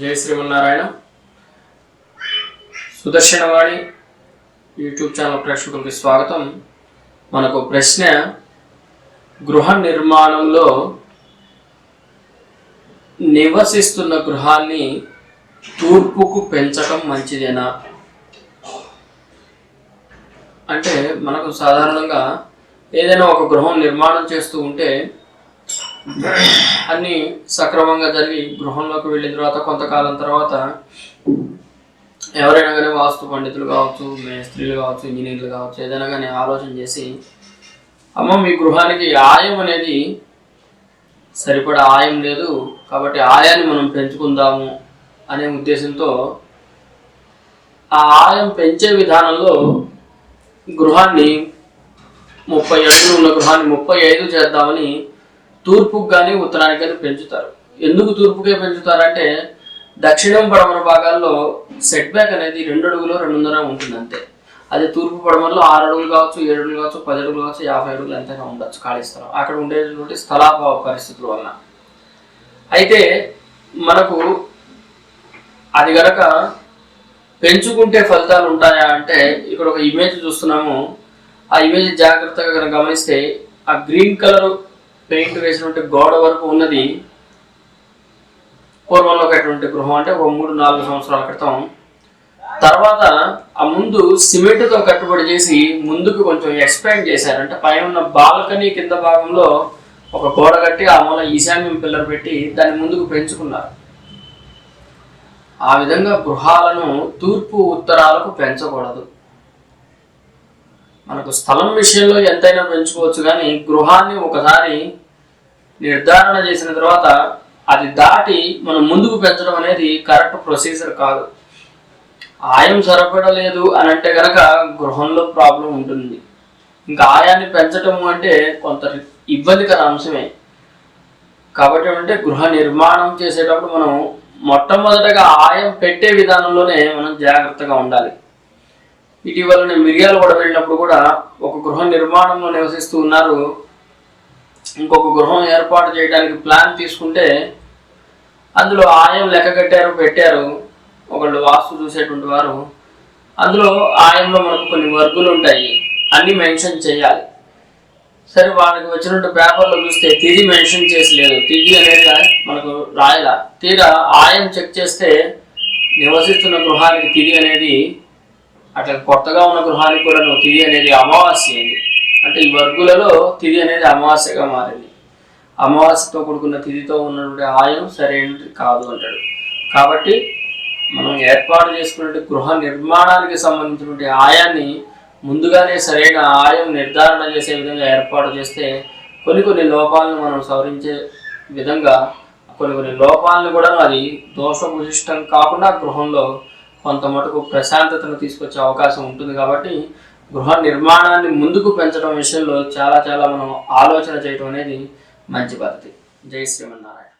జై Srimannarayana. Sudarshanavani YouTube channel ప్రేక్షకులకి స్వాగతం. మనకు ప్రశ్న గృహ నిర్మాణంలో నివసిస్తున్న గృహాన్ని తూర్పుకు పెంచడం మంచిదేనా? అంటే మనకు సాధారణంగా ఏదైనా ఒక గృహం నిర్మాణం చేస్తూ ఉంటే అన్ని సక్రమంగా జరిగి గృహంలోకి వెళ్ళిన తర్వాత కొంతకాలం తర్వాత ఎవరైనా కానీ వాస్తు పండితులు కావచ్చు మేస్త్రీలు కావచ్చు ఇంజనీర్లు కావచ్చు ఏదైనా కానీ ఆలోచన చేసి అమ్మ మీ గృహానికి ఆయం అనేది సరిపడా ఆయం లేదు కాబట్టి ఆయాన్ని మనం పెంచుకుందాము అనే ఉద్దేశంతో ఆ ఆయం పెంచే విధానంలో గృహాన్ని ముప్పై అడుగులు ఉన్న గృహాన్ని ముప్పై ఐదు చేద్దామని తూర్పుకు కానీ ఉత్తరానికి కానీ పెంచుతారు. ఎందుకు తూర్పుకే పెంచుతారంటే దక్షిణం పడమర భాగాల్లో సెట్ బ్యాక్ అనేది రెండు అడుగులు రెండున్నర ఉంటుంది అంతే. అదే తూర్పు పడమరలో ఆరు అడుగులు కావచ్చు ఏడు అడుగులు కావచ్చు పది అడుగులు కావచ్చు యాభై అడుగులు ఎంతైనా ఉండొచ్చు ఖాళీ స్థలం. అక్కడ ఉండేటువంటి స్థలాభావ పరిస్థితుల వలన అయితే మనకు అది గనక పెంచుకుంటే ఫలితాలు ఉంటాయా అంటే ఇక్కడ ఒక ఇమేజ్ చూస్తున్నాము. ఆ ఇమేజ్ జాగ్రత్తగా కనుక గమనిస్తే ఆ గ్రీన్ కలర్ పెయింట్ వేసినటువంటి గోడ వరకు ఉన్నది. పూర్వంలో కట్టినటువంటి గృహం అంటే ఒక మూడు నాలుగు సంవత్సరాల క్రితం. తర్వాత ఆ ముందు సిమెంట్తో కట్టుబడి చేసి ముందుకు కొంచెం ఎక్స్పాండ్ చేశారు. అంటే పైన ఉన్న బాల్కనీ కింద భాగంలో ఒక గోడ కట్టి ఆ మూల ఈశాన్యం పిల్లర్ పెట్టి దాన్ని ముందుకు పెంచుకున్నారు. ఆ విధంగా గృహాలను తూర్పు ఉత్తరాలకు పెంచకూడదు. మనకు స్థలం విషయంలో ఎంతైనా పెంచుకోవచ్చు కానీ గృహాన్ని ఒకసారి నిర్ధారణ చేసిన తర్వాత అది దాటి మనం ముందుకు పెంచడం అనేది కరెక్ట్ ప్రొసీజర్ కాదు. ఆయం సరిపడలేదు అని అంటే కనుక గృహంలో ప్రాబ్లం ఉంటుంది. ఇంకా ఆయాన్ని పెంచడం అంటే కొంత ఇబ్బందికర అంశమే. కాబట్టి అంటే గృహ నిర్మాణం చేసేటప్పుడు మనం మొట్టమొదటగా ఆయం పెట్టే విధానంలోనే మనం జాగ్రత్తగా ఉండాలి. ఇటీవల నేను మిరియాలు కూడా వెళ్ళినప్పుడు కూడా ఒక గృహ నిర్మాణంలో నివసిస్తూ ఉన్నారు. ఇంకొక గృహం ఏర్పాటు చేయడానికి ప్లాన్ తీసుకుంటే అందులో ఆయం లెక్క కట్టారు పెట్టారు. ఒకళ్ళు వాస్తు చూసేటువంటి వారు. అందులో ఆయంలో మనకు కొన్ని వర్గులు ఉంటాయి. అన్ని మెన్షన్ చేయాలి. సరే వాళ్ళకి వచ్చినట్టు పేపర్లో చూస్తే తిది మెన్షన్ చేసి లేదు తిది అనేది మనకు రాయల. తీరా ఆయం చెక్ చేస్తే నివసిస్తున్న గృహానికి తిది అనేది అట్లా కొత్తగా ఉన్న గృహానికి కూడా నువ్వు తిది అనేది అమావాస్య అయింది అంటే ఈ వర్గులలో తిది అనేది అమావాస్యగా మారింది. అమావాస్యతో కూడుకున్న తిథితో ఉన్నటువంటి ఆయం సరైనది కాదు అంటాడు. కాబట్టి మనం ఏర్పాటు చేసుకున్నటువంటి గృహ నిర్మాణానికి సంబంధించినటువంటి ఆయాన్ని ముందుగానే సరైన ఆయం నిర్ధారణ చేసే విధంగా ఏర్పాటు చేస్తే కొన్ని కొన్ని లోపాలను మనం సవరించే విధంగా కొన్ని కొన్ని లోపాలను కూడా అది దోషభూషిష్టం కాకుండా గృహంలో కొంత మటుకు ప్రశాంతతను తీసుకొచ్చే అవకాశం ఉంటుంది కాబట్టి గృహ నిర్మాణాన్ని ముందుకు పెంచడం విషయంలో చాలా చాలా మనం ఆలోచన చేయడం అనేది మంచి పద్ధతి. జై శ్రీమన్నారాయణ.